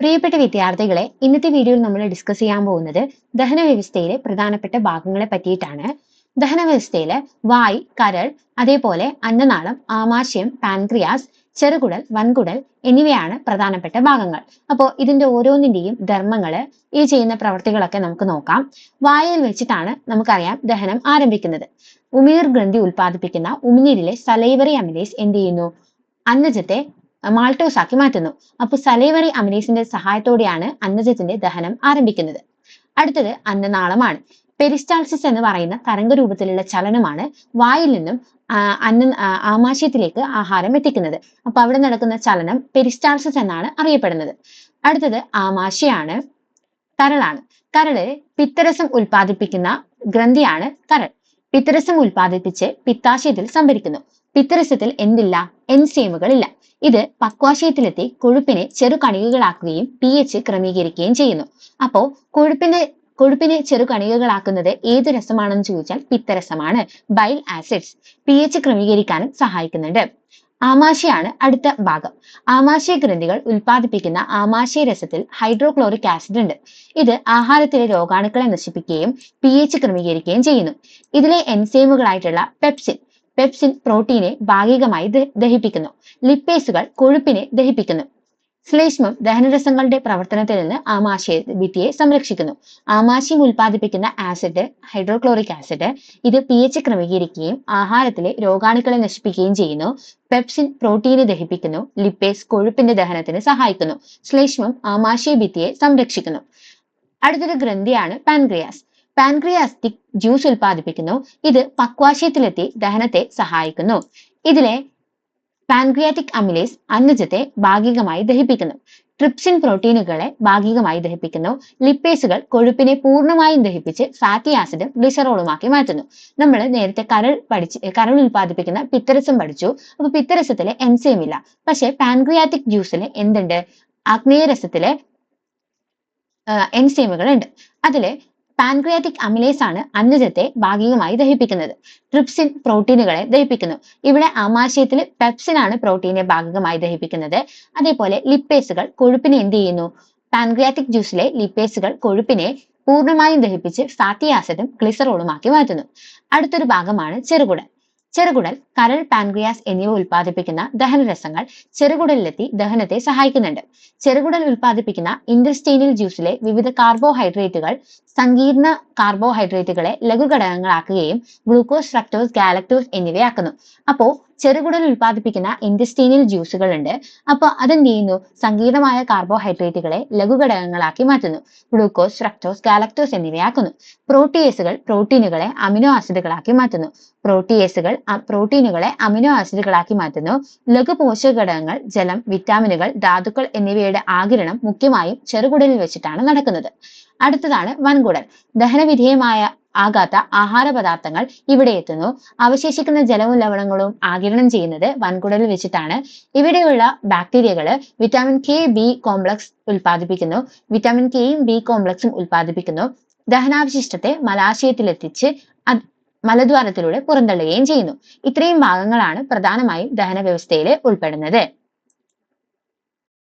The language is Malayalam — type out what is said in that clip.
പ്രിയപ്പെട്ട വിദ്യാർത്ഥികളെ ഇന്നത്തെ വീഡിയോയിൽ നമ്മൾ ഡിസ്കസ് ചെയ്യാൻ പോകുന്നത് ദഹന വ്യവസ്ഥയിലെ പ്രധാനപ്പെട്ട ഭാഗങ്ങളെ പറ്റിയിട്ടാണ്. ദഹന വ്യവസ്ഥയിലെ വായ് കരൾ അതേപോലെ അന്നനാളം ആമാശയം പാൻക്രിയാസ് ചെറുകുടൽ വൻകുടൽ എന്നിവയാണ് പ്രധാനപ്പെട്ട ഭാഗങ്ങൾ. അപ്പോൾ ഇതിന്റെ ഓരോന്നിന്റെയും ധർമ്മങ്ങൾ ഈ ചെയ്യുന്ന പ്രവർത്തികളൊക്കെ നമുക്ക് നോക്കാം. വായയിൽ വെച്ചിട്ടാണ് നമുക്കറിയാം ദഹനം ആരംഭിക്കുന്നത്. ഉമിനീർ ഗ്രന്ഥി ഉൽപ്പാദിപ്പിക്കുന്ന ഉമിനീരിലെ സലൈവറി അമിലേസ് എന്ത് ചെയ്യുന്നു? അന്നജത്തെ മാൾട്ടോസ് ആക്കി മാറ്റുന്നു. അപ്പൊ സലൈവറി അമിനേസിന്റെ സഹായത്തോടെയാണ് അന്നജത്തിന്റെ ദഹനം ആരംഭിക്കുന്നത്. അടുത്തത് അന്നനാളമാണ്. പെരിസ്റ്റാൾസിസ് എന്ന് പറയുന്ന തരംഗ രൂപത്തിലുള്ള ചലനമാണ് വായിൽ നിന്നും അന്ന ആമാശയത്തിലേക്ക് ആഹാരം എത്തിക്കുന്നത്. അപ്പൊ അവിടെ നടക്കുന്ന ചലനം പെരിസ്റ്റാൾസിസ് എന്നാണ് അറിയപ്പെടുന്നത്. അടുത്തത് ആമാശയാണ് കരളാണ്. കരൾ പിത്തരസം ഉൽപ്പാദിപ്പിക്കുന്ന ഗ്രന്ഥിയാണ് കരൾ. പിത്തരസം ഉൽപ്പാദിപ്പിച്ച് പിത്താശയത്തിൽ സംഭരിക്കുന്നു. പിത്തരസത്തിൽ എന്തില്ല? എൻസൈമുകൾ ഇല്ല ഇത് പക്വാശയത്തിലെത്തി കൊഴുപ്പിനെ ചെറു കണികകളാക്കുകയും പി എച്ച് ക്രമീകരിക്കുകയും ചെയ്യുന്നു. അപ്പോ കൊഴുപ്പിന്റെ കൊഴുപ്പിനെ ചെറു കണികകളാക്കുന്നത് ഏത് രസമാണെന്ന് ചോദിച്ചാൽ പിത്തരസമാണ്. ബൈൽ ആസിഡ്സ് പി എച്ച് ക്രമീകരിക്കാനും സഹായിക്കുന്നുണ്ട്. ആമാശയാണ് അടുത്ത ഭാഗം. ആമാശയ ഗ്രന്ഥികൾ ഉൽപ്പാദിപ്പിക്കുന്ന ആമാശയ രസത്തിൽ ഹൈഡ്രോക്ലോറിക് ആസിഡ് ഉണ്ട്. ഇത് ആഹാരത്തിലെ രോഗാണുക്കളെ നശിപ്പിക്കുകയും പി എച്ച് ക്രമീകരിക്കുകയും ചെയ്യുന്നു. ഇതിലെ എൻസൈമുകളായിട്ടുള്ള പെപ്സിൻ പെപ്സിൻ പ്രോട്ടീനെ ഭാഗികമായി ദഹിപ്പിക്കുന്നു. ലിപ്പേസുകൾ കൊഴുപ്പിനെ ദഹിപ്പിക്കുന്നു. ശ്ലേഷ്മം ദഹനരസങ്ങളുടെ പ്രവർത്തനത്തിൽ നിന്ന് ആമാശയ ഭിത്തിയെ സംരക്ഷിക്കുന്നു. ആമാശയം ഉൽപ്പാദിപ്പിക്കുന്ന ആസിഡ് ഹൈഡ്രോക്ലോറിക് ആസിഡ് ഇത് പി എച്ച് ക്രമീകരിക്കുകയും ആഹാരത്തിലെ രോഗാണുക്കളെ നശിപ്പിക്കുകയും ചെയ്യുന്നു. പെപ്സിൻ പ്രോട്ടീനെ ദഹിപ്പിക്കുന്നു. ലിപ്പേസ് കൊഴുപ്പിന്റെ ദഹനത്തിന് സഹായിക്കുന്നു. ശ്ലേഷ്മം ആമാശയ ഭിത്തിയെ സംരക്ഷിക്കുന്നു. അടുത്തൊരു ഗ്രന്ഥിയാണ് പാൻക്രിയാസ് പാൻക്രിയാസ്റ്റിക് ജ്യൂസ് ഉൽപ്പാദിപ്പിക്കുന്നു. ഇത് പക്വാശയത്തിലെത്തി ദഹനത്തെ സഹായിക്കുന്നു. ഇതിലെ പാൻക്രിയാറ്റിക് അമിലേസ് അന്നജത്തെ ഭാഗികമായി ദഹിപ്പിക്കുന്നു. ട്രിപ്സിൻ പ്രോട്ടീനുകളെ ഭാഗികമായി ദഹിപ്പിക്കുന്നു. ലിപ്പേസുകൾ കൊഴുപ്പിനെ പൂർണമായും ദഹിപ്പിച്ച് ഫാറ്റി ആസിഡും ഗ്ലിസറോളുമാക്കി മാറ്റുന്നു. നമ്മൾ നേരത്തെ കരൾ പഠിച്ച് കരൾ ഉൽപ്പാദിപ്പിക്കുന്ന പിത്തരസം പഠിച്ചു. അപ്പൊ പിത്തരസത്തിലെ എൻസൈം ഇല്ല. പക്ഷെ പാൻക്രിയാറ്റിക് ജ്യൂസിൽ എന്തുണ്ട്? ആഗ്നേയരസത്തിലെ എൻസൈമുകൾ ഉണ്ട്. അതിൽ പാൻക്രിയാറ്റിക് അമിലേസ് ആണ് അന്നജത്തെ ഭാഗികമായി ദഹിപ്പിക്കുന്നത്. ട്രിപ്സിൻ പ്രോട്ടീനുകളെ ദഹിപ്പിക്കുന്നു. ഇവിടെ ആമാശയത്തിൽ പെപ്സിൻ ആണ് പ്രോട്ടീനെ ഭാഗികമായി ദഹിപ്പിക്കുന്നത്. അതേപോലെ ലിപ്പേസുകൾ കൊഴുപ്പിനെ എന്ത് ചെയ്യുന്നു? പാൻക്രിയാറ്റിക് ജ്യൂസിലെ ലിപ്പേസുകൾ കൊഴുപ്പിനെ പൂർണമായും ദഹിപ്പിച്ച് ഫാറ്റി ആസിഡും ഗ്ലിസറോളുമാക്കി മാറ്റുന്നു. അടുത്തൊരു ഭാഗമാണ് ചെറുകുടൽ ചെറുകുടൽ കരൾ പാൻക്രിയാസ് എന്നിവ ഉൽപ്പാദിപ്പിക്കുന്ന ദഹനരസങ്ങൾ ചെറുകുടലിലെത്തി ദഹനത്തെ സഹായിക്കുന്നുണ്ട്. ചെറുകുടൽ ഉൽപ്പാദിപ്പിക്കുന്ന ഇൻഡസ്റ്റീനിൽ ജ്യൂസിലെ വിവിധ കാർബോഹൈഡ്രേറ്റുകൾ സങ്കീർണ കാർബോഹൈഡ്രേറ്റുകളെ ലഘുഘടകങ്ങളാക്കുകയും ഗ്ലൂക്കോസ് ഫ്രക്ടോസ് ഗാലക്ടോസ് എന്നിവയാക്കുന്നു. അപ്പോ ചെറുകുടൽ ഉൽപ്പാദിപ്പിക്കുന്ന ഇൻഡസ്റ്റീനിയൽ ജ്യൂസുകൾ ഉണ്ട്. അപ്പോൾ അതെന്ത് ചെയ്യുന്നു? സങ്കീർണമായ കാർബോഹൈഡ്രേറ്റുകളെ ലഘുഘടകങ്ങളാക്കി മാറ്റുന്നു. ഗ്ലൂക്കോസ് ഫ്രക്ടോസ് ഗാലക്ടോസ് എന്നിവയാക്കുന്നു. പ്രോട്ടിയേസുകൾ പ്രോട്ടീനുകളെ അമിനോ ആസിഡുകളാക്കി മാറ്റുന്നു. പ്രോട്ടിയേസുകൾ പ്രോട്ടീനുകളെ അമിനോ ആസിഡുകളാക്കി മാറ്റുന്നു. ലഘു പോഷക ഘടകങ്ങൾ ജലം വിറ്റാമിനുകൾ ധാതുക്കൾ എന്നിവയുടെ ആകിരണം മുഖ്യമായും ചെറുകുടലിൽ വെച്ചിട്ടാണ് നടക്കുന്നത്. അടുത്തതാണ് വൻകുടൽ. ദഹനവിധേയമായ ആകാത്ത ആഹാര പദാർത്ഥങ്ങൾ ഇവിടെ എത്തുന്നു. അവശേഷിക്കുന്ന ജലവും ലവണങ്ങളും ആകിരണം ചെയ്യുന്നത് വൻകുടലിൽ വെച്ചിട്ടാണ്. ഇവിടെയുള്ള ബാക്ടീരിയകൾ വിറ്റാമിൻ കെ ബി കോംപ്ലക്സ് ഉൽപ്പാദിപ്പിക്കുന്നു. വിറ്റാമിൻ കെയും ബി കോംപ്ലക്സും ഉൽപ്പാദിപ്പിക്കുന്നു. ദഹനാവശിഷ്ടത്തെ മലാശയത്തിലെത്തിച്ച് മലദ്വാരത്തിലൂടെ പുറന്തള്ളുകയും ചെയ്യുന്നു. ഇത്രയും ഭാഗങ്ങളാണ് പ്രധാനമായും ദഹന വ്യവസ്ഥയിൽ ഉൾപ്പെടുന്നത്.